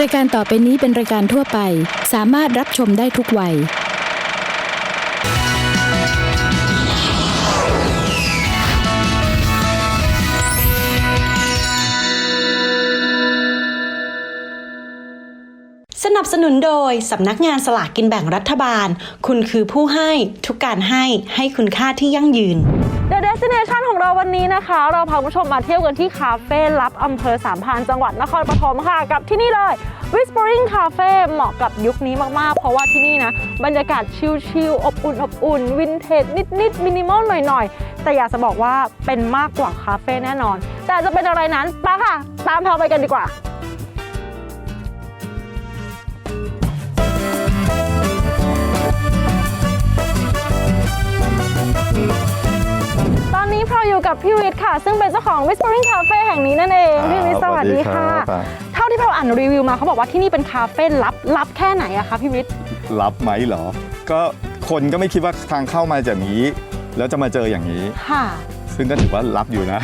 รายการต่อไปนี้เป็นรายการทั่วไป สามารถรับชมได้ทุกวัย สนับสนุนโดย สำนักงานสลากกินแบ่งรัฐบาล คุณคือผู้ให้ทุกการให้ให้คุณค่าที่ยั่งยืน The Destination ของเราวันนี้นะคะ เราพาคุณผู้ชมมาเที่ยวกันที่คาเฟ่ลับอำเภอสามพานจังหวัดนครปฐมค่ะ กับที่นี่เลย Whispering Cafe เหมาะกับยุคนี้มาก ๆ เพราะว่าที่นี่นะ บรรยากาศชิล ๆ อบอุ่น อบอุ่น วินเทจนิด ๆ มินิมอลหน่อย ๆ แต่อยากจะบอกว่าเป็นมากกว่าคาเฟ่แน่นอน แต่จะเป็นอะไรนั้นไปค่ะ ตามพาไปกันดีกว่า อนนี้พเราอยู่กับพี่วิทย์ค่ะ ซึ่งเป็นเจ้าของ Whispering Cafe แห่งนี้นั่นเองพี่วิทย์สวัสดีค่ะครับเท่าที่เราอ่านรีวิวมาเขาบอกว่าที่นี่เป็นคาเฟ่ลับลับแค่ไหนอะคะพี่วิทย์รับไหมเหรอ ก็คนก็ไม่คิดว่าทางเข้ามาจากนี้ แล้วจะมาเจออย่างนี้ ค่ะ ซึ่งก็ถือว่ารับอยู่นะ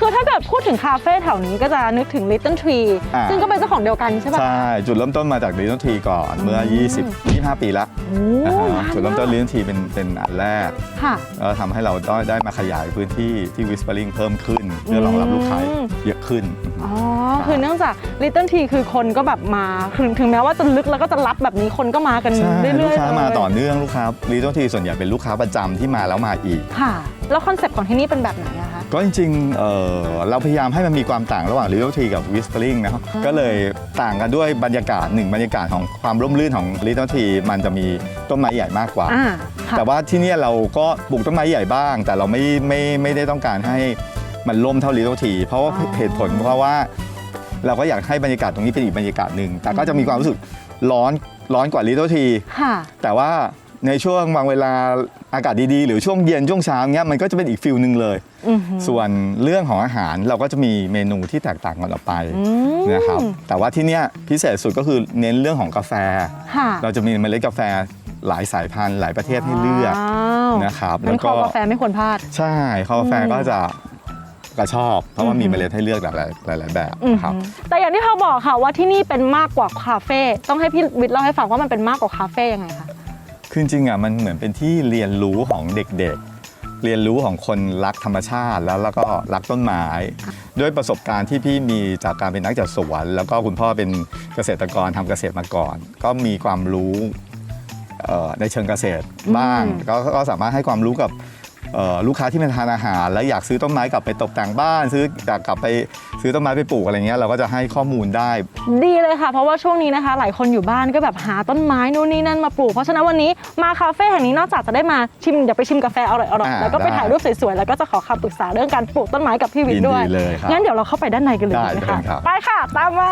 คือถ้าเกิดพูดถึงคาเฟ่แถวนี้ก็จะนึกถึง Little Tree อ่า ซึ่งก็เป็นเจ้าของเดียวกันใช่ปะ ใช่จุดเริ่มต้นมาจากลิ t นทีก่อนเมื่อ 20 25 ปีละโอ้นะฮะนานจุดเริ่มต้นากลิ t นทีเป็นเป็นอันแรกค่ะ แล้วทำให้เราได้ได้มาขยายพื้นที่ที่ Whispering เพิ่มขึ้น เพื่อรองรับลูกค้าอืมเยอะขึ้น อ๋อ คือเนื่องจาก Little Tree คือคนก็แบบมาถึงถึงแม้ว่าจะลึกแล้วก็จะลับแบบนี้คนก็มากันใช่เรื่อยๆลูกค้ามาเลยต่อเนื่องลูกค้าลิ t นทีส่วนใหญ่เป็นลูกค้าประจำที่มาแล้วมาอีก ค่ะ แล้วคอนเซปต์ของที่นี่เป็นแบบไหนอะคะ ก็จริงๆเอ่อเราพยายามให้มันมีความต่างระหว่าง Little Tree กับ Whispering นะครับก็เลยต่างกันด้วยบรรยากาศหนึ่งบรรยากาศของความร่มรื่นของ Little Tree มันจะมีต้นไม้ใหญ่มากกว่า อ่าค่ะแต่ว่าที่เนี่ยเราก็ปลูกต้นไม้ใหญ่บ้าง แต่เราไม่ไม่ไม่ได้ต้องการให้มันร่มเท่า Little Tree เพราะว่าอ๋อเหตุผลเพราะว่า เราก็อยากให้บรรยากาศตรงนี้เป็นอีกบรรยากาศหนึ่งแต่ก็จะมีความรู้สึกร้อนร้อนกว่า Little Tree ค่ะ แต่ว่า ในช่วงบางเวลาอากาศดีๆ หรือช่วงเย็นช่วงเช้าเงี้ยมันก็จะเป็นอีกฟิลหนึ่งเลยอือหือส่วนเรื่องของอาหารเราก็จะมีเมนูที่แตกต่างกันออกไปอืมนะครับแต่ว่าที่เนี้ยพิเศษสุดก็คือเน้นเรื่องของกาแฟค่ะเราจะมีเมล็ดกาแฟหลายสายพันธุ์หลายประเทศให้เลือกว้าวนะครับงั้นคอกาแฟไม่ควรพลาด ใช่คอกาแฟอืมก็จะก็ชอบ เพราะว่ามีอือหือเมล็ดให้เลือกหลากหลายหลายๆแบบอือครับหือแต่อย่างที่เขาบอกค่ะว่าที่นี่เป็นมากกว่าคาเฟ่ต้องให้พี่วิทย์เล่าให้ฟังว่ามันเป็นมากกว่าคาเฟ่ยังไงคะ คือจริงๆอะมันเหมือนเป็นที่เรียนรู้ของเด็กๆ เรียนรู้ของคนรักธรรมชาติแล้วแล้วก็รักต้นไม้ ด้วยประสบการณ์ที่พี่มีจากการเป็นนักจัดสวน แล้วก็คุณพ่อเป็นเกษตรกรทำเกษตรมาก่อน ก็มีความรู้เอ่อในเชิงเกษตรบ้างอืมก็ก็สามารถให้ความรู้กับเอ่อ ลูกค้าที่มาทานอาหาร แล้วอยากซื้อต้นไม้กลับไปตกแต่งบ้าน ซื้ออยากกลับไปซื้อต้นไม้ไปปลูกอะไรเงี้ยเราก็จะให้ข้อมูลได้ ดีเลยค่ะ เพราะว่าช่วงนี้นะคะ หลายคนอยู่บ้านก็แบบหาต้นไม้นู่นนี่นั่นมาปลูกเพราะฉะนั้นวันนี้มาคาเฟ่แห่งนี้นอกจากจะได้มาชิมอยากไปชิมกาแฟอร่อยอ่าๆแล้วก็ไปได้ถ่ายรูปสวยๆแล้วก็จะขอคำปรึกษาเรื่องการปลูกต้นไม้กับพี่วิทย์ด้วยยินดีเลยครับงั้นเดี๋ยวเราเข้าไปด้านในกันเลยได้ดีไหมเชิคะญครับไปค่ะ ตามมา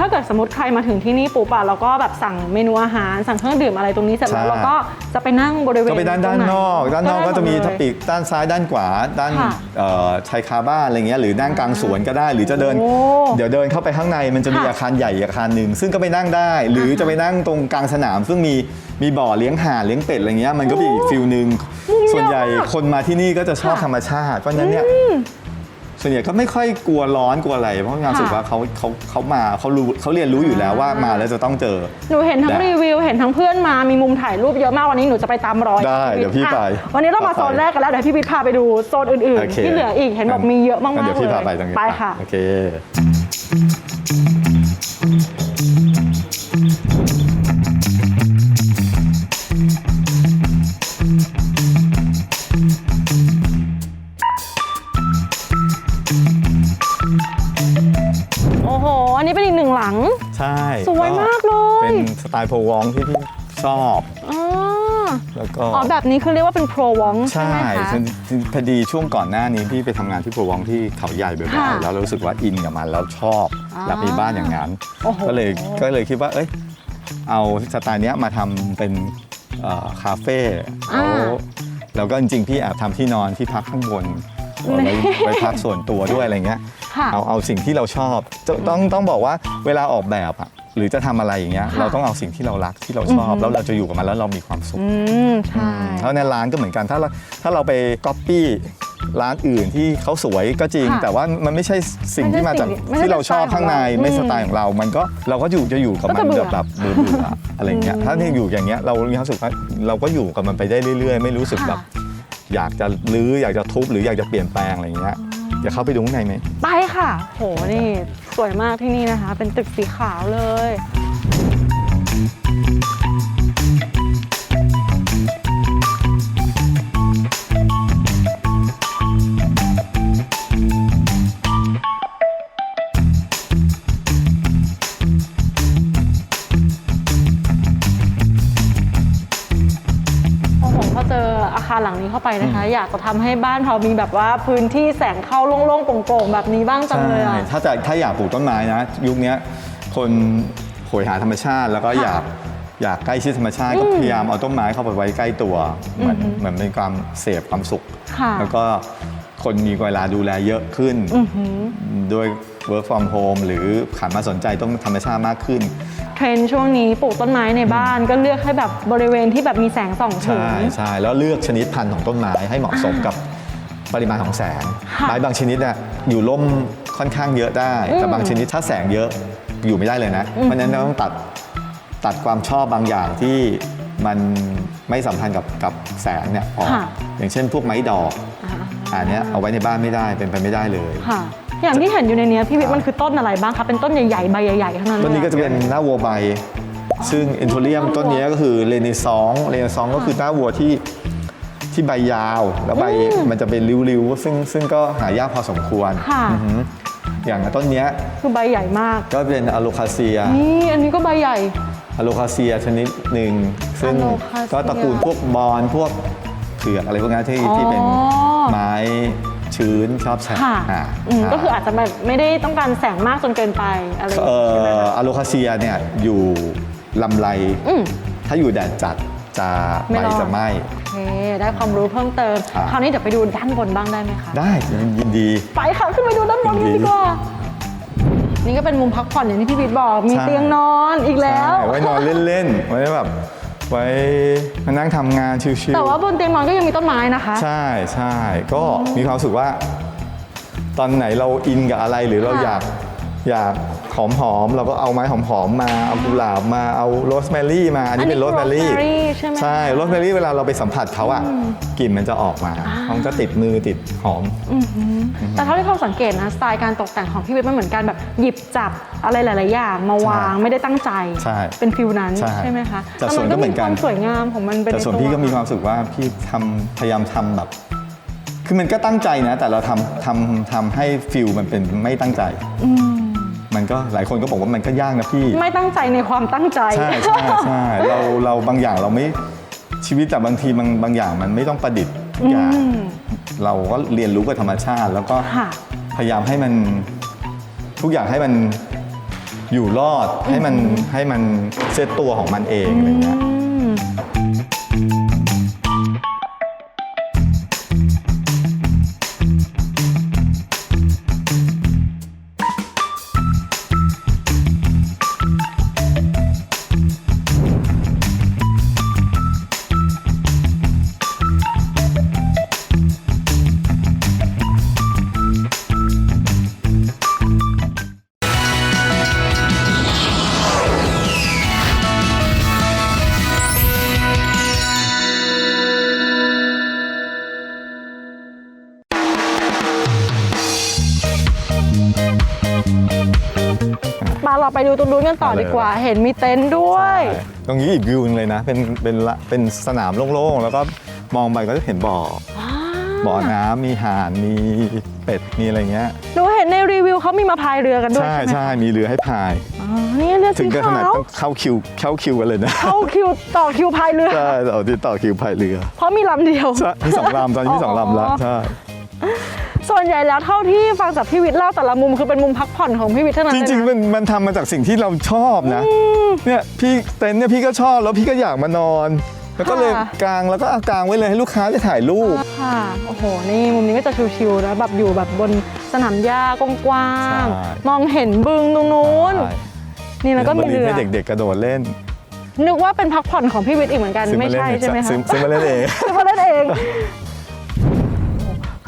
ถ้าเกิดสมมติใครมาถึงที่นี่ปุ๊บอะเราก็แบบสั่งเมนูอาหารสั่งเครื่องดื่มอะไรตรงนี้เสร็จแล้วใช่ เราก็จะไปนั่งบริเวณก็ไปด้านด้านตรงไหนอก ด้านนอกก็จะมีได้หทัดบเลยปีกด้านซ้ายด้านขวา ด้านค่ะเอ่อชายคาบ้านอะไรเงี้ยหรือนั่งกลางสวนก็ได้ หรือจะเดิน โอ้เดี๋ยวเดินเข้าไปข้างในมันจะมีค่ะอาคารใหญ่อาคารหนึ่งซึ่งก็ไปนั่งได้ หรือจะไปนั่งตรงกลางสนาม ซึ่งมีมีบ่อเลี้ยงห่านเลี้ยงเป็ดอะไรเงี้ยมันก็เป็นอีกฟิลหนึ่งส่วนใหญ่คนมาที่นี่ก็จะชอบค่ะ ธรรมชาติ เพราะฉะนั้นเนี่ย ส่วนใหญ่ก็ไม่ค่อยกลัวร้อนกลัวอะไร เพราะงานค่ะสุดว่าเขาเขาเขามาเขารู้เขาเรียนรู้อยู่แล้วว่ามาแล้วจะต้องเจอ หนูเห็นทั้งได้รีวิวเห็นทั้งเพื่อนมามีมุมถ่ายรูปเยอะมากวันนี้หนูจะไปตามรอยได้วิทเดี๋ยวพี่ไปอะวันนี้เรามาไปโซนแรกกันแล้วเดี๋ยวพี่วิทย์พาไปดูโซนอื่นโอๆเคที่เหลืออีกเห็นบอกมีเยอะมากงั้นๆเดี๋ยวพี่เลยพาไปตรงนี้ไปค่ะโอเค ไตล์โพวองที่พี่ชอบอ๋อแล้วก็อ๋อแบบนี้คือเรียกว่าเป็นโปรวองใช่ใช่ไหมคะ จริงๆพอดีช่วงก่อนหน้านี้พี่ไปทำงานที่โพวองที่เขาใหญ่บ่อยค่ะๆแล้วเรารู้สึกว่าอินกับมันแล้วชอบอ่าอยากมีบ้านอย่างนั้น โอ้โห ก็เลยก็เลยคิดว่าเอ้ยเอาสไตล์เนี้ยมาทำเป็นเอ่อคาเฟ่แล้วแล้วก็จริงๆพี่แอบทำที่นอนที่พักข้างบนไว้ไว้พักส่วนตัวด้วยอะไรเงี้ย ค่ะ เอาเอาสิ่งที่เราชอบจะต้องต้องบอกว่าเวลาออกแบบอะ หรือจะทำอะไรอย่างเงี้ยค่ะเราต้องเอาสิ่งที่เรารักที่เราชอบแล้วเราจะอยู่กับมันแล้วเรามีความสุข อืมใช่ แล้วในร้านก็เหมือนกันถ้าเราถ้าเราไปก๊อปปี้ร้านอื่นที่เขาสวยก็จริง ค่ะแต่ว่ามันไม่ใช่สิ่งที่มาจากไม่ใช่สิ่งที่เราชอบข้างในไม่ไม่ใช่สสไตไตล์ล์ขขอองงเรา เรา มันก็เราก็อยู่จะอยู่กับก็มัจะนเบื่อแบบแบบเบื่อเบื่ออะไรเงี้ยถ้าที่อยู่อย่างเงี้ยเรามีความรู้สึกว่าเราก็อยู่กับมันไปได้เรื่อย ๆ ไม่รู้สึกแบบ อยากจะรื้ออยากจะทุบหรืออยากจะเปลี่ยนแปลงอะไรเงี้ย อยากเข้าไปดูข้างในไหมไปค่ะ โหนี่สวยมากที่นี่นะคะ เป็นตึกสีขาวเลยารหลังนี้เข้าไปนะคะ อยากจะทำให้บ้านเรามีแบบว่าพื้นที่แสงเข้าโล่งๆโปร่งๆแบบนี้บ้างจังเลยอะใช่ถ้าจะถ้าอยากปลูกต้นไม้นะ ยุคเนี้ยคนโหยหาธรรมชาติแล้วก็ค่ะอยากอยากใกล้ชิดธรรมชาติก็พยายามเอาต้นไม้เข้าไปไว้ใกล้ตัว เหมือนเหมือนเป็นความเสพความสุขค่ะแล้วก็คนมีเวลาดูแลเยอะขึ้นด้วย work from home หรือขันมาสนใจต้นธรรมชาติมากขึ้น เทรนด์ช่วงนี้ปลูกต้นไม้ในบ้านก็เลือกให้แบบบริเวณที่แบบมีแสงส่องถึง ใช่ใช่แล้วเลือกชนิดพันธุ์ของต้นไม้ให้เหมาะสมกับปริมาณของแสง ค่ะไม้บางชนิดเนี่ยอยู่ร่มค่อนข้างเยอะได้ แต่บางชนิดถ้าแสงเยอะอยู่ไม่ได้เลยนะ เพราะฉะนั้นเราต้องตัดตัดความชอบบางอย่างที่มันไม่สัมพันธ์กับกับแสงเนี่ยออกค่ะ อย่างเช่นพวกไม้ดอกอ่าอันเนี้ยเอาไว้ในบ้านไม่ได้เป็นไปไม่ได้เลย ค่ะ อย่างที่เห็นอยู่ในเนี้ยพี่วิทย์มันคือต้นอะไรบ้างคะเป็นต้นใหญ่ๆใบใหญ่ๆทั้งนั้นเลยต้นนี้ก็จะเป็นหน้าวัวใบ ซึ่งเอนโทเรียมต้นนี้ก็คือเลเนซองเลเนซองก็คือหน้าวัวที่ที่ใบยาว แล้วใบมันจะเป็นริ้วๆซึ่งซึ่งก็หายากพอสมควรค่ะ อือหืออย่างต้นเนี้ยคือใบใหญ่มาก ก็เป็นอะโลคาเซีย นี่อันนี้ก็ใบใหญ่ อะโลคาเซียชนิดหนึ่ง ซึ่ง Alocasia ก็ตระกูลพวกบอนพวกเผือกอะไรพวกนี้ที่ที่เป็นอ๋อไม้ ชื้นชอบแฉะค่ะอ่าอืมาก็คืออาจจะแบบไม่ได้ต้องการแสงมากจนเกินไปอะไรอย่างเอ่งี้ใช่ไหมอคะอะโลคาเซียเนี่ยอยู่ลำไร อืม ถ้าอยู่แดดจัดจะไม่ใบรอด จะไหม้ โอเคได้ความรู้เพิ่มเติมครับคราวนี้เดี๋ยวไปดูด้านบนบ้างได้ไหมคะ ได้ยินดี ไปค่ะขึ้นไปดูด้านบนกันดีดีกว่า นี่ก็เป็นมุมพักผ่อนอย่างที่พี่วิทย์บอก มีใช่ เตียงนอนอีกแล้ว ใช่ไว้นอนเล่นๆไว้แบบ ไว้มานั่งทำงานชิวๆแต่ว่าบนเตียงนอนก็ยังมีต้นไม้นะคะ ใช่ใช่ก็มีความรู้สึกว่า ตอนไหนเราอินกับอะไรหรือเราค่ะอยาก อยากหอมๆเราก็เอาไม้หอมๆมาเอากุหลาบมาเอาโรสแมรี่มาอันนี้เป็นโรสแมรี่ rosemary ใช่ไหม ใช่โรสแมรี่เวลาเราไปสัมผัสเขาอะกลิ่นมันจะออกมามันก็ติดมือติดหอมแต่เท่าที่เราสังเกตนะสไตล์การตกแต่งของพี่วิทย์มันเหมือนกันแบบหยิบจับอะไรหลาย ๆ อย่างมาวางใช่ไม่ได้ตั้งใจใช่เป็นฟิลนั้นใช่ไหมคะแต่ส่วนก็เหมือนกัน แต่ควาสวยงามของมันเป็นแต่ส่วนใพี่ก็มีความรู้สึกว่าพี่ทำพยายามทำแบบ คือมันก็ตั้งใจนะ แต่เราทำทำทำให้ฟิลมันเป็นไม่ตั้งใจมั นก็หลายคนก็บอกว่ามันก็ยากนะพี่ ไม่ตั้งใจในความตั้งใจ ใช่ใช่ใช่เราเราบางอย่างเราไม่ชีวิตแต่บางทีบางบางอย่างมันไม่ต้องประดิษฐ์ทุกอย่างอืมเราก็เรียนรู้กับธรรมชาติ แล้วก็ค่ะพยายามให้มันทุกอย่างให้มันอยู่รอดให้มันให้มันเซตตัวของมันเองอะไรเงี้ย กันต่อดีกว่า เห็นมีเต็นท์ด้วยใช่ตรงนี้อีกวิวหนึงเลยนะ เป็นเป็นละเป็นสนามโล่งๆ แล้วก็มองไปก็จะเห็นบ่ออบ่อน้ำมีห่านมีเป็ดมีอะไรเงี้ยหนูเห็นในรีวิวเขามีมาพายเรือกันด้วยใช่ใช่ไหมใช่มีเรือให้พาย อ๋อนี่เรือถึสีงกับขขานาดวต้องเข้าคิวเข้าคิวกันเลยนะเข้าคิวต่อคิวพายเรือ ใช่ต่อที่ต่อคิวพายเรือเพราะมีลำเดียว ใช่มีสองลำตอนนี้มีสองลำแล้วอ๋อใช่ ส่วนใหญ่แล้วเท่าที่ฟังจากพี่วิทย์เล่าแต่ละมุมคือเป็นมุมพักผ่อนของพี่วิทย์เท่านั้นจเลยริงๆนะมันมันทำมาจากสิ่งที่เราชอบนะเนี่ยพี่เต็นท์เนี่ยพี่ก็ชอบแล้วพี่ก็อยากมานอน แล้วก็เลยค่ะกางแล้วก็เอากางไว้เลยให้ลูกค้าได้ถ่ายรูปค่ะโอ้โหนี่มุมนี้ก็จะชิวๆนะแบบอยู่แบบบนสนามหญ้ากว้างใช่ๆมองเห็นบึงตรงนู้นใช่นี่แล้วก็มีบนเรือให้เด็ก ๆ กระโดดเล่นนึกว่าเป็นพักผ่อนของพี่วิทย์อีกเหมือนกันซื้อไม่มาเล่นใช่ใช่ไหมคะซื้อซื้อมาเล่นเองซื้อมาเล่นเอง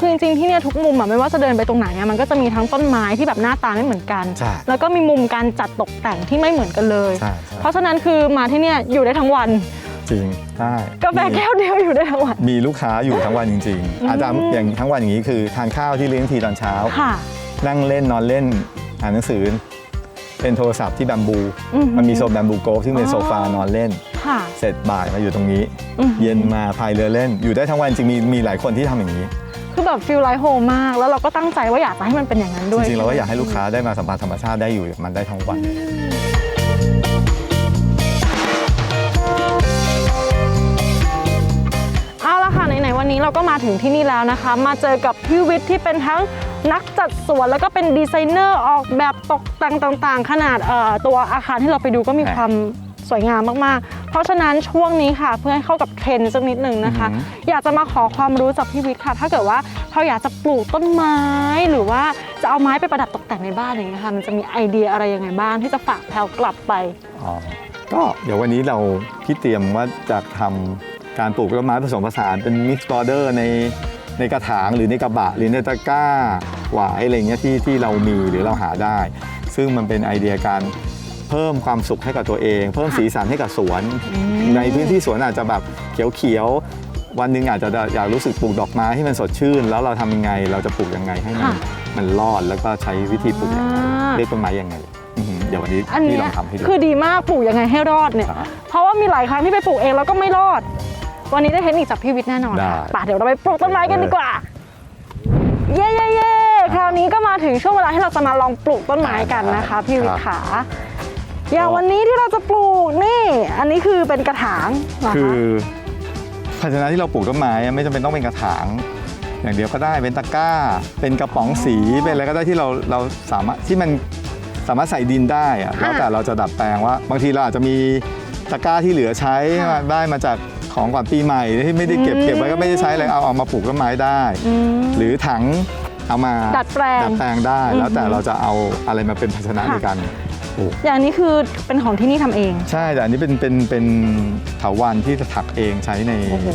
คือจริงๆที่เนี่ยทุกมุมอะไม่ว่าจะเดินไปตรงไหนอะมันก็จะมีทั้งต้นไม้ที่แบบหน้าตาไม่เหมือนกัน ใช่ แล้วก็มีมุมการจัดตกแต่งที่ไม่เหมือนกันเลย ใช่ใช่เพราะฉะนั้นคือมาที่เนี่ยอยู่ได้ทั้งวันจริงใช่กาแฟแก้วเดียวอยู่ได้ทั้งวัน มีลูกค้าอยู่ทั้งวันจริง ๆ อาจจะอย่างทั้งวันอย่างนี้คือทานข้าวที่เลี้ยงทีตอนเช้า ค่ะ นั่งเล่นนอนเล่นอ่านหนังสือ เป็นโทรศัพท์ที่แบมบู อือหือมันมีโซนแบมบูโกฟที่เป็นอ๋อ โซฟานอนเล่น ค่ะ เสร็จบ่ายมาอยู่ตรงนี้ อือหือ เย็นมาพายเรือเล่น อยู่ได้ทั้งวันจริงมีมีหลายคนที่ทำอย่างนี้ คือแบบฟิลไลท์โฮมมาก แล้วเราก็ตั้งใจว่าอยากจะให้มันเป็นอย่างนั้นจด้วยริงๆเราก็อยากให้ลูกค้าได้มาสัมผัสธรรมชาติได้อยู่กับมันได้ทั้งวัน เอาละค่ะไหนๆวันนี้เราก็มาถึงที่นี่แล้วนะคะ มาเจอกับพี่วิทย์ที่เป็นทั้งนักจัดสวนแล้วก็เป็นดีไซเนอร์ออกแบบตกแต่งต่างๆ ขนาดเอ่อตัวอาคารที่เราไปดูก็มีครับความ สวยงามมากๆ เพราะฉะนั้นช่วงนี้ค่ะเพื่อให้เข้ากับเทรนด์สักนิดหนึ่งนะคะอือหือยากจะมาขอความรู้จากพี่วิทย์ค่ะ ถ้าเกิดว่าเราอยากจะปลูกต้นไม้ หรือว่าจะเอาไม้ไปประดับตกแต่งในบ้านอย่างเงี้ยค่ะมันจะมีไอเดียอะไรยังไงบ้างที่จะฝากแพลวกลับไปอ๋อก็เดี๋ยววันนี้เราคิดเตรียมว่าจะทำการปลูกต้นไม้ผสมผสานเป็นมิกซ์บอร์เดอร์ในในกระถางหรือในกระบะหรือในตะกร้าหวายอะไรเงี้ยที่ที่เรามีหรือเราหาได้ ซึ่งมันเป็นไอเดียการ เพิ่มความสุขให้กับตัวเอง เพิ่มสีสันให้กับสวน ในพื้นที่สวนอาจจะแบบเขียวๆวันหนึ่งอาจจะอยากรู้สึกปลูกดอกไม้ให้มันสดชื่น แล้วเราทำยังไงเราจะปลูกยังไงให้มันค่ะมันรอดแล้วก็ใช้วิธีปลูกยังไงอ่าเรียกต้นไม้ยังไงอือหือเดี๋ยววันนี้อันพี่เนี้ลอยงทำให้ดูคือดีมากปลูกยังไงให้รอดเนี่ยครับเพราะว่ามีหลายครั้งที่ไปปลูกเองแล้วก็ไม่รอด วันนี้ได้เทคนิคจากพี่วิทย์แน่นอนค่ะได้ป่ะเดี๋ยวเราไปปลูกต้นไม้กันดีกว่า เย้เย้เย้คราวนี้ก็มาถึงช่วงเวลาที่เราจะมาลองปลูกต้นไม้กันนะคะ พี่วิทย์ขา อย่างวันนี้ที่เราจะปลูกนี่ อันนี้คือเป็นกระถางเหรอคืคะอภาชนะที่เราปลูกต้นไม้อะไม่จำเป็นต้องเป็นกระถาง อย่างเดียวก็ได้เป็นตะกร้า เป็นกระป๋องสีเป็นอะไรก็ได้ที่เราเราสามารถที่มันสามารถใส่ดินได้อะแล้วแต่เราจะดัดแปลงว่า บางทีเราอาจจะมีตะกร้าที่เหลือใช้มาได้มาจากของก่อนปีใหม่ที่ไม่ได้เก็บเก็บไว้ก็ไม่ได้ใช้เลยเอาเอามาปลูกต้นไม้ได้มหรือถังเอามาดัดแปลงดัดแปลงได้ แล้วแต่อือฮึเราจะเอาอะไรมาเป็นภาชนะค่ะ ในการ ปลูก อย่างนี้คือเป็นของที่นี่ทำเองใช่แต่อันนี้เป็นเป็นเป็นเถาวันที่จะถักเองใช้ในโอ้โห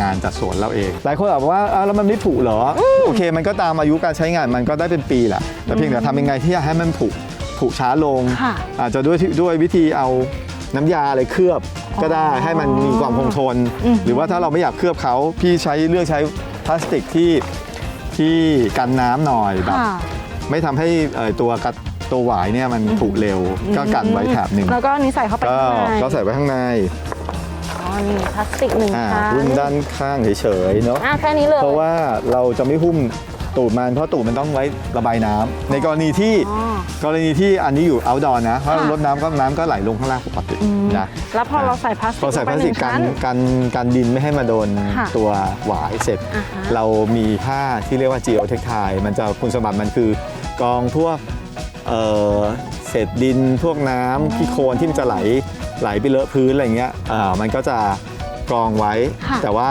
งานจัดสวนเราเอง หลายคนบอกว่าอ้าวแล้วมันไม่ผุเหรออโอเค มันก็ตามอายุการใช้งานมันก็ได้เป็นปีแหละแต่เพียงแต่ทำยังไงที่จะให้มันผุผุช้าลง ค่ะ อาจจะด้วยที่ด้วยวิธีเอาน้ำยาอะไรเคลือบก็ได้อ๋อให้มันมีความคงทนอืมหรือว่าถ้าเราไม่อยากเคลือบเขาพี่ใช้เลือกใช้พลาสติกที่ที่กันน้ำหน่อยแบบ ค่ะ ไม่ทำให้เอ่อตัวกัด ตัวหวายเนี่ยมันผุเร็วก็กันไว้แถบหนึ่งแล้วก็อันนี้ใส่เข้าไปก็ข้างในก็ใส่ไว้ข้างในอ๋อนี่พลาสติกหนึ่งอ่าชั้นหุ้มด้านข้างเฉยๆเนาะอะแค่นี้เลยเพราะว่าเราจะไม่หุ้มตูดมันเพราะตูดมันต้องไว้ระบายน้ำในกรณีที่อ๋อ กรณีที่อันนี้อยู่ outdoor นะเพราะค่ะ รดน้ำก็น้ำก็ไหลลงข้างล่างปกติอืมนะ แล้วพอเราใส่พลาสติกพอใส่พลาสติกลงไปหกันงชั้กันกันดินไม่ให้มาโดนค่ะตัวหวายเสร็จ อ่าฮะเรามีผ้าที่เรียกว่า geo textile มันจะคุณสมบัติมันคือกรองพวก เอ่อเศษดินพวกน้ำขี้โคลนที่มันจะไหลไหลไปเลอะพื้นอะไรเงี้ยอ่ามันก็จะกรองไว้ ค่ะ แต่ว่า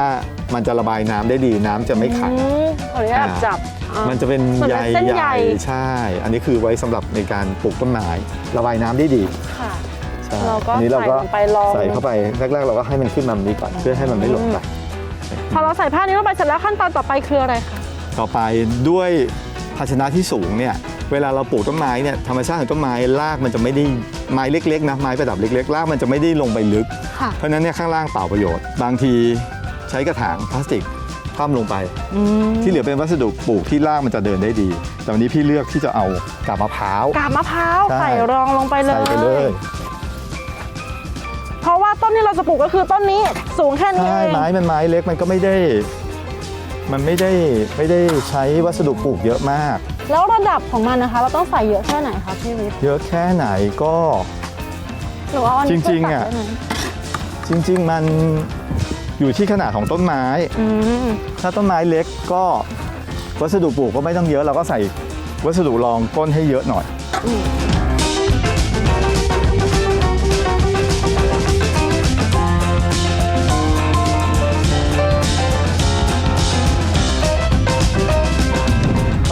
มันจะระบายน้ำได้ดีน้ำจะไม่ขัง อืมขออนุญาตอ่า จับอ่า มันจะเป็นเหมือนใยเป็นเส้นใยใหญ่ใช่ อันนี้คือไว้สำหรับในการปลูกต้นไม้ระบายน้ำได้ดีค่ะ ใช่เราก็อันนี้เราก็ใส่ลงไปลอง ใส่เข้าไปแรกๆ เราก็ให้มันขึ้นมาแบบนี้ก่อนเพื่อให้มันไม่หล่นไป พอเราใส่ผ้านี้ลงไปเสร็จแล้วขั้นตอนต่อไปคืออะไรคะ ต่อไปด้วย ภาชนะที่สูงเนี่ยเวลาเราปลูกต้นไม้เนี่ยธรรมชาติของต้นไม้รากมันจะไม่ได้ไม้เล็กๆนะไม้ประดับเล็กๆรากมันจะไม่ได้ลงไปลึก ค่ะเพราะฉะนั้นเนี่ยข้างล่างเปล่าประโยชน์ บางทีใช้กระถางพลาสติกคว่ำลงไป อืมที่เหลือเป็นวัสดุปลูกที่รากมันจะเดินได้ดี แต่วันนี้พี่เลือกที่จะเอากาบมะพร้าว กาบมะพร้าวใช่ ใส่รองลงไปเลใส่ย ไปเลย เพราะว่าต้นที่เราจะปลูกก็คือต้นนี้สูงแค่นี้ใช่เอง ไม้มันไม้เล็กมันก็ไม่ได้ มันไม่ได้ไม่ได้ใช้วัสดุปลูกเยอะมาก แล้วระดับของมันนะคะ เราต้องใส่เยอะแค่ไหนคะพี่วิทย์เยอะแค่ไหนก็หรือว่าอันนี้จริงๆอะตัดได้ไหมจริง ๆ มันอยู่ที่ขนาดของต้นไม้ อืมถ้าต้นไม้เล็กก็วัสดุปลูกก็ไม่ต้องเยอะเราก็ใส่วัสดุรองก้นให้เยอะหน่อยพ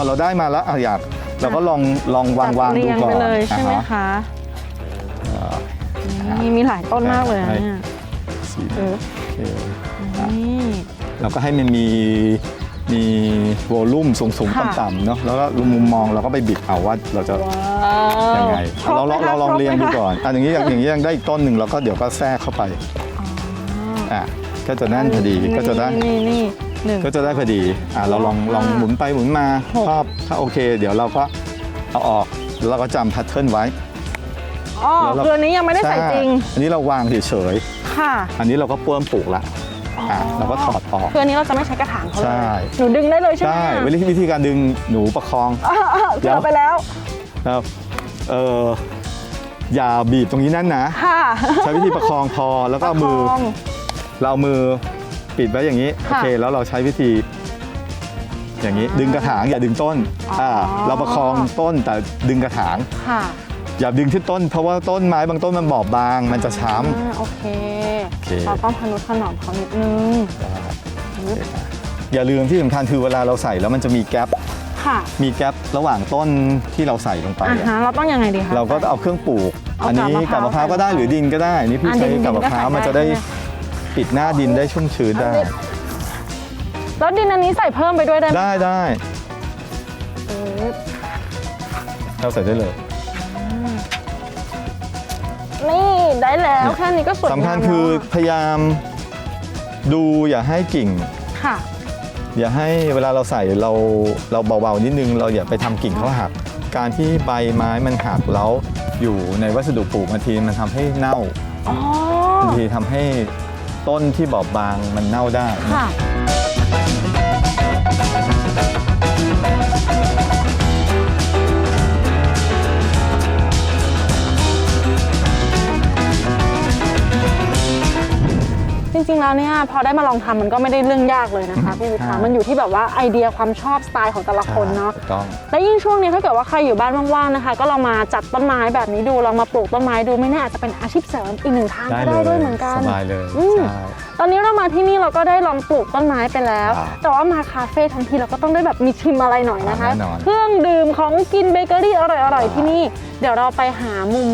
เราได้มาแล้วอะอยากเราก็ลองลองวางวางจัดดูเรียงก่อนไปเลยใช่ไหมอ่าฮคะอ่านี่มีหลายต้นมากเลยนะเนี่ยสีเออโอเคนี่ เราก็ให้มันมีมีโวลุ่มสูงสูงค่ะ ต่ำต่ำๆเนาะแล้วก็มุมมองเราก็ไปบิดเอาว่าเราจะว้าวยังไงคบเราลองไหมคะเราลองคบเรียงไหมดูคะก่อนอันอย่างนี้อย่างอย่างนี้ยังได้อีกต้นหนึ่งเราก็เดี๋ยวก็แทรกเข้าไปอะก็จะแน่นพอดีก็จะได้ นี่นี่ หนึ่ง ก็จะได้พอดีอะเราลองลองหมุนไปหมุนมาหก ชอบถ้าโอเค เดี๋ยวเราก็เอาออกแล้วเราก็จำแพทเทิร์นไว้อ๋อแล้วเราคืออันนี้ยังไม่ได้ใส่จริง อันนี้เราวางเฉยค่ะๆอันนี้เราก็เพิ่มปลูกละอะเราก็ถอดออก คืออันนี้เราจะไม่ใช้กระถางเขาเลใช่ ย หนูดึงได้เลยใช่ไหมใช่วิธีวิธีการดึงหนูประคอง อ่าอ่าเดี๋เกืยวอบไปแล้ว นะครับเอออย่าบีบตรงนี้แนั่นนะ ค่ะใช้วิธีประคองพอแล้วก็เอามือประคงเราเอามือ ปิดไว้อย่างนี้โอค่ะเคแล้วเราใช้วิธี อย่างนี้ดึงกระถางอย่าดึงต้นอ๋ออ่าเราประคองต้นแต่ดึงกระถางค่ะ อย่าดึงที่ต้น เพราะว่าต้นไม้บางต้นมันบอบบาง มันจะช้อ่าโอเคโอเค เราต้องพนุถนอมเขานิดนึงำอย่าลืมที่สำคัญคือเวลาเราใส่แล้วมันจะมีแกลบค่ะมีแกลบระหว่างต้นที่เราใส่ลงไปอ่าอะฮะเราต้องยังไงดีคะ เราก็เอาเครื่องปลูก เอาอันนี้กากับบมะมะพพร้าร้าววก็ได้หรือดินก็ได้นี่พี่อะใช้ดินกับมะพร้าวดินก็ใส่มันจะได้ได้ใช่ไห ปิดหน้าดินได้ชุ่มชื้นได้ แล้วดินอันนี้ใส่เพิ่มไปด้วยได้ไหมได้ได้เออเราใส่ได้เลยนี่ได้แล้วแค่นี้ก็สวยงามสำคัญคือแล้วะพยายามดูอย่าให้กิ่ง ค่ะ อย่าให้เวลาเราใส่เราเราเบาๆนิดนึง เราอย่าไปทำกิ่งเขาหัก การที่ใบไม้มันหักแล้วอยู่ในวัสดุปลูกบางทีมันทำให้เน่าอ๋อ บางทีทำให้ ต้นที่บอบบางมันเน่าได้ค่ะ จริงๆแล้วเนี่ยพอได้มาลองทำมันก็ไม่ได้เรื่องยากเลยนะคะพี่วิทย์คะมันอยู่ที่แบบว่าไอเดียความชอบสไตล์ของแต่ละคนเนาะถูกต้องและยิ่งช่วงนี้ถ้าเกิดว่าใครอยู่บ้านว่างๆนะคะ ก็ลองมาจัดต้นไม้แบบนี้ดูลองมาปลูกต้นไม้ดูไม่แน่อาจจะเป็นอาชีพเสริมอีกหนึ่งทางได้ก็เลได้ยด้วยเหมือนกันสบายเลยอืมใช่ตอนนี้เรามาที่นี่เราก็ได้ลองปลูกต้นไม้ไปแล้วครับแต่ว่ามาคาเฟ่ทั้งทีเราก็ต้องได้แบบมีชิมอะไรหน่อยนะคะแน่นอนเครื่องดื่มของกินเบเกอรี่อร่อยครัๆบที่นี่ เดี๋ยวเราไปหามุม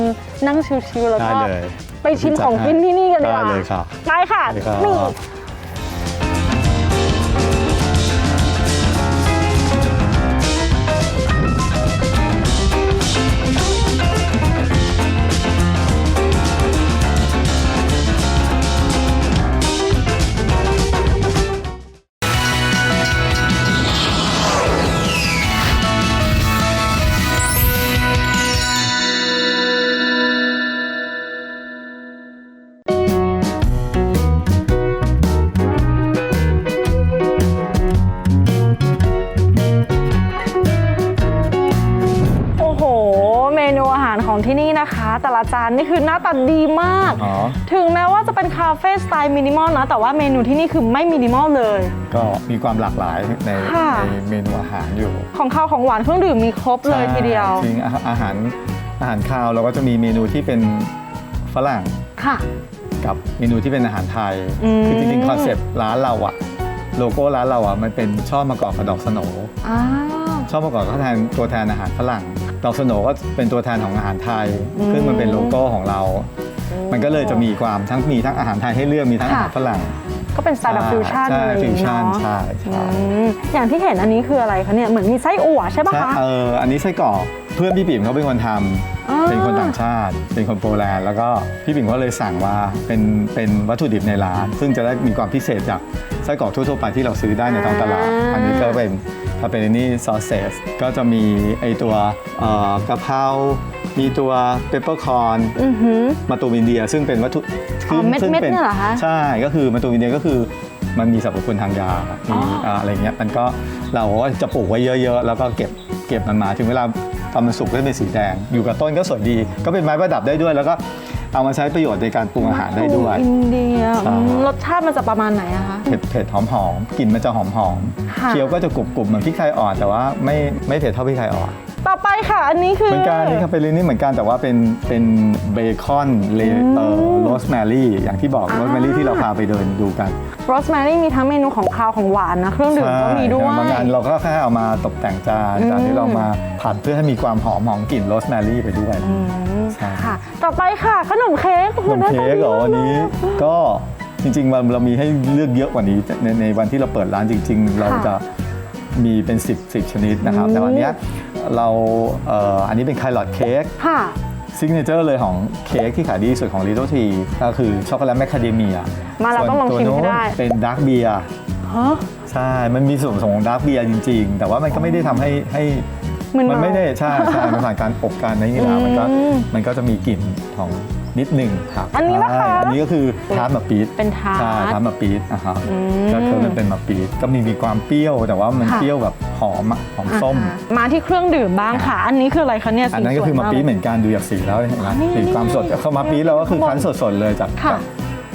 นั่งชิลๆแล้วได้ก็เลย ไปชิมของกินที่นี่กันดีกว่าได้เลยครับได้ค่ะได้ครับนี่ นะคะแต่ละจานนี่คือหน้าตาดีมาก อ๋อ ถึงแม้ว่าจะเป็นคาเฟ่สไตล์มินิมอลนะ แต่ว่าเมนูที่นี่คือไม่มินิมอลเลย ก็มีความหลากหลายในค่ะ ในเมนูอาหารอยู่ของข้าวของหวานเครื่องดื่มมีครบเลยทีเดียวจริงๆอาอาหารอาหารคาวเราก็จะมีเมนูที่เป็นฝรั่งค่ะ กับเมนูที่เป็นอาหารไทย อืม คือจริงๆคอนเซ็ปต์ร้านเราอะโลโก้ร้านเราอะมันเป็นช่อมะกอกกับดอกสโหนอ้าวช่อมะกอกก็แทนตัวแทนอาหารฝรั่ง ดอกสโหนก็เป็นตัวแทนของอาหารไทยซึ่งมันเป็นโลโก้ของเรา มันก็เลยจะมีความทั้งมีทั้งอาหารไทยให้เลือกมีทั้งอาหารฝรั่งก็เป็นสไตล์แบบฟิวชั่นใช่อะไรอฟิย่างวงี้ชั่นเนาะใช่ใช่อืมอย่างที่เห็นอันนี้คืออะไรคะเนี่ยเหมือนมีไส้อั่วใช่ปะใช่คะเอออันนี้ไส้กรอกเพื่อนพี่ปิ่มเขาเป็นคนทำอ่าเป็นคนต่างชาติ เป็นคนโปแลนด์แล้วก็พี่ปิ่มก็เลยสั่งว่าเป็นเป็นวัตถุดิบในร้าน ซึ่งจะได้มีความพิเศษจากไส้กรอกทั่วๆไปที่เราซื้อได้ในท้องตลาด อันนี้ก็เป็น ถ้าเป็นอันนี้ซอสเซสก็จะมีไอตัวเอ่อกะเพรา มีตัวเปปเปอร์คอร์นอือหือมาตูมอินเดีย ซึ่งเป็นวัตถุอ๋อเม็ดซึ่งเม็ดป็เนี่ยเหรอคะใช่ก็คือมาตูมอินเดียก็คือมันมีสรรพคุณทางยา มีาอะไรเงี้ย มันก็เราก็จะปลูกไว้เยอะ ๆ แล้วก็เก็บเก็บมันมา ถึงเวลาตอนมันสุกก็เป็นสีแดง อยู่กับต้นก็สวยดี ก็เป็นไม้ประดับได้ด้วย แล้วก็ เอามาใช้ประโยชน์ในการปรุงอาหารได้ด้วย อินเดียใช่ อืมรสชาติมันจะประมาณไหนอะคะ เผ็ดเผ็ดหอมหอมๆกลิ่นมันจะหอมหอมๆค่ะ เคี้ยวก็จะกรุบกรุบๆเหมือนพริกไทยอ่อนแต่ว่าไม่ไม่เผ็ดเท่าพริกไทยอ่อน ต่อไปค่ะ อันนี้คือ เหมือนกันนี่คาเปลินี่เหมือนกันแต่ว่าเป็นเป็นเบคอนเลเอ่อโรสแมรี่อย่างที่บอกโรสแมรี่ที่เราพาไปเดินดูกันโรสแมรี่มีทั้งเมนูของคาวของหวานนะ เครื่องดื่มก็มีด้วย บางงานเราก็แค่เอามาตกแต่งจานจานที่เรามาผัดเพื่อให้มีความหอมของกลิ่นโรสแมรี่ไปด้วย ใช่ ค่ะ ต่อไปค่ะขนมเค้กขนมเค้กเหรอวันนี้ก็จริงๆเราเรามีให้เลือกเยอะกว่านี้ในในวันที่เราเปิดร้านจริง ๆ เราจะมีเป็น 10 10 ชนิดนะครับ แต่วันเนี้ยเราเอ่ออันนี้เป็นไคลอดเค้กค่ะ ซิกเนเจอร์เลยของเค้กที่ขายดีที่สุดของ Little Tree ก็คือช็อกโกแลตแมคคาเดเมียมาเราต้องลองชิมให้ได้ เป็นดาร์กเบียร์ ฮะ ใช่ มันมีส่วนผสมของดาร์กเบียร์จริง ๆ แต่ว่ามันก็ไม่ได้ทำให้ให้ มึนเมามัมันไม่ได้ใช่ใช่มันผ่านการอบการในนี่แล้วมันก็อืมมันก็จะมีกลิ่นของนิดหนึ่งครับอันนี้ล่ะคะใช่อันนี้ก็คือทาร์ตมะปี๊ดเป็นทาร์ตใช่ทาร์ตมะปี๊ดอะครับอืมก็คือมันเป็นมะปี๊ดก็มีมีความเปรี้ยว แต่ว่ามันค่ะเปรี้ยวแบบหอมอะหอมส้มอ่าฮะมาที่เครื่องดื่มบ้างค่ะ อันนี้คืออะไรคะเนี่ยอันนั้นก็คือมะปี๊ดเหมือนกันดูจากสีแล้วเห็นไหมสีความสดเขามะปี๊ดเราก็คือคั้นสดๆเลยจากค่ะจาก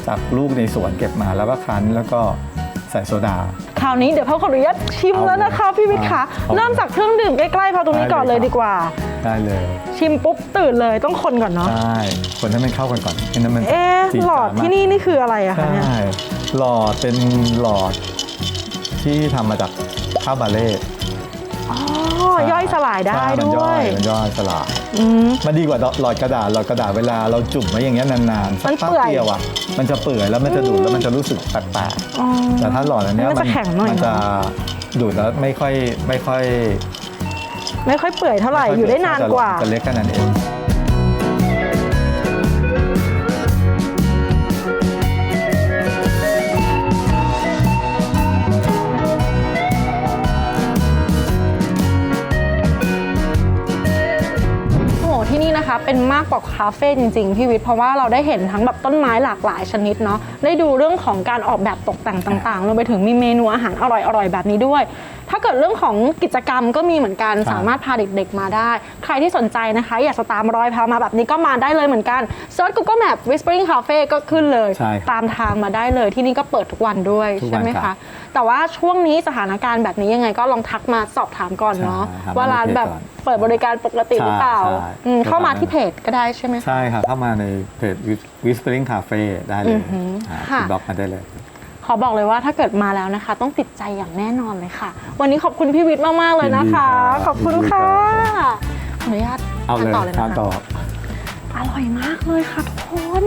จากลูกในสวนเก็บมาแล้วก็คั้นแล้วก็ ใส่โซดา คราวนี้เดี๋ยวพ่อขออนุญาตชิมแล้วนะคะพี่วิทย์คะเอา เริ่มจากเครื่องดื่มใกล้ๆพอตรงนี้ก่อนเลยได้เลยครับดีกว่า ได้เลยชิมปุ๊บตื่นเลยต้องคนก่อนเนาะใช่คนให้มันเข้ากันก่อนให้น้ำมันเอ๊ะจีหลอดจางมากที่นี่นี่คืออะไรอะคะเนี่ยใช่หลอดเป็นหลอดที่ทำมาจากข้าวบาเล่อ๋อ ย่อยสลายได้ใช่มันด้ย่วอยยมันย่อยสลายอืม มันดีกว่าหลอดกระดาษหลอดกระดาษเวลาเราจุ่มไว้อย่างเงี้ยนานๆสัมักนพักเปื่อย เดียวอะมันจะเปื่อยแล้วมันจะดูดแล้วมันจะรู้สึกแปลกอ๋อ ๆแต่ถ้าหลอดอันเนี้ยมันก็จะแข็งหน่อย มันจะดูดแล้วไม่ค่อยไม่ค่อยไม่ค่อยเปื่อยเท่าไหร่ อยู่ได้นานกว่า จะเล็กแค่นั้นเอง ที่นี่นะคะ เป็นมากกว่าคาเฟ่จริงๆพี่วิทย์เพราะว่าเราได้เห็นทั้งแบบต้นไม้หลากหลายชนิดเนาะได้ดูเรื่องของการออกแบบตกแต่งต่างๆรวมไปถึงมีเมนูอาหารอร่อยๆแบบนี้ด้วย ถ้าเกิดเรื่องของกิจกรรมก็มีเหมือนกันครับสามารถพาเด็กๆมาได้ ใครที่สนใจนะคะ อยากจะตามรอยพามาแบบนี้ก็มาได้เลยเหมือนกันเซิร์ช Google Map Whispering Cafe ก็ขึ้นเลยใช่ครับตามทางมาได้เลยที่นี่ก็เปิดทุกวันด้วยทุกวันใช่ไหมครัคะบ แต่ว่าช่วงนี้สถานการณ์แบบนี้ยังไงก็ลองทักมาสอบถามก่อนเนาะใช่ครับว่าร้านแบบอัปเดตก่อนเปิดบริการปกติหรือเปล่าใช่ใช่ อืมเข้ามาที่เพจก็ได้ใช่ไหมคะ ใช่ครับเข้ามาในเพจ Whispering Cafe ได้เลยอือหืออ่าค่ะบล็อกมาได้เลย ขอบอกเลยว่าถ้าเกิดมาแล้วนะคะ ต้องติดใจอย่างแน่นอนเลยค่ะ วันนี้ขอบคุณพี่วิทย์มาก ๆ เลยนะคะ ยินดีครับขอบคุณยินดีค่ะครับ ขออนุญาตเอาเลยทานต่อเลยทานนะต่อคะอร่อยมากเลยค่ะทุกคน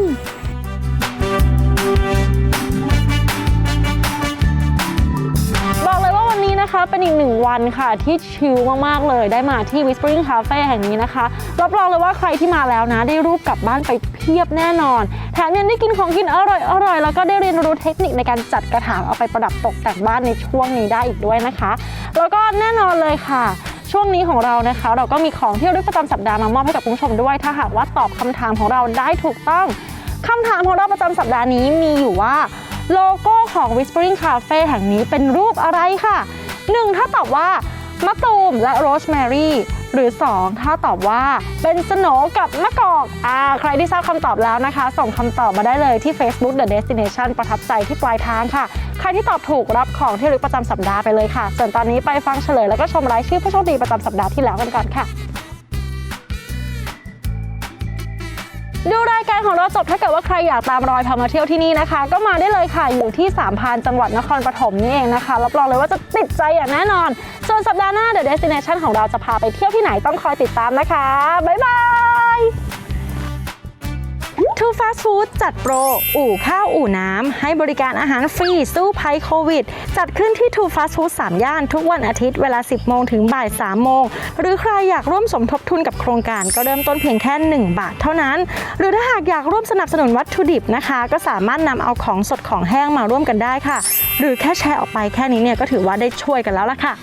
นะคะ เป็นอีกหนึ่งวันค่ะที่ชิลมากๆเลย ได้มาที่ Whispering Cafe แห่งนี้นะคะ รับรองเลยว่าใครที่มาแล้วนะ ได้รูปกลับบ้านไปเพียบแน่นอน แถมยังได้กินของกินอร่อยอร่อยแล้วก็ได้เรียนรู้เทคนิคในการจัดกระถางเอาไปประดับตกแต่งบ้านในช่วงนี้ได้อีกด้วยนะคะ แล้วก็แน่นอนเลยค่ะช่วงนี้ของเรานะคะ เราก็มีของที่ระลึกประจำสัปดาห์มามอบให้กับคุณผู้ชมด้วย ถ้าหากว่าตอบคำถามของเราได้ถูกต้องคำถามของเราประจำสัปดาห์นี้มีอยู่ว่า โลโก้ของ Whispering Cafe แห่งนี้เป็นรูปอะไรค่ะ 1. ถ้าตอบว่ามะตูมและโรสแมรี่หรือ 2. ถ้าตอบว่าเป็นสโหนกับมะกอกอ่าใครที่ทราบคำตอบแล้วนะคะ ส่งคำตอบมาได้เลยที่ Facebook The Destination ประทับใจที่ปลายทางค่ะ ใครที่ตอบถูกรับของที่ระลึกประจำสัปดาห์ไปเลยค่ะ ส่วนตอนนี้ไปฟังเฉลยแล้วก็ชมรายชื่อผู้โชคดีประจำสัปดาห์ที่แล้วกันก่อนค่ะ ดูรายการของเราจบถ้าเกิดว่าใครอยากตามรอยพามาเที่ยวที่นี่นะคะ ก็มาได้เลยค่ะอยู่ที่สามพานจังหวัดนครปฐมนี่เองนะคะรับรองเลยว่าจะติดใจอย่างแน่นอน ส่วนสัปดาห์หน้า The Destination ของเราจะพาไปเที่ยวที่ไหนต้องคอยติดตามนะคะบ๊ายบาย Too Fast Food จัดโปร อู่ข้าวอู่น้ำ ให้บริการอาหารฟรี สู้ภัยโควิด จัดขึ้นที่ Too Fast Food 3ย่าน ทุกวันอาทิตย์เวลา 10 โมงถึงบ่าย 3 โมง หรือใครอยากร่วมสมทบทุนกับโครงการก็เริ่มต้นเพียงแค่ 1 บาทเท่านั้น หรือถ้าหากอยากร่วมสนับสนุนวัตถุดิบนะคะ ก็สามารถนำเอาของสดของแห้งมาร่วมกันได้ค่ะ หรือแค่แชร์ออกไปแค่นี้เนี่ยก็ถือว่าได้ช่วยกันแล้วล่ะค่ะ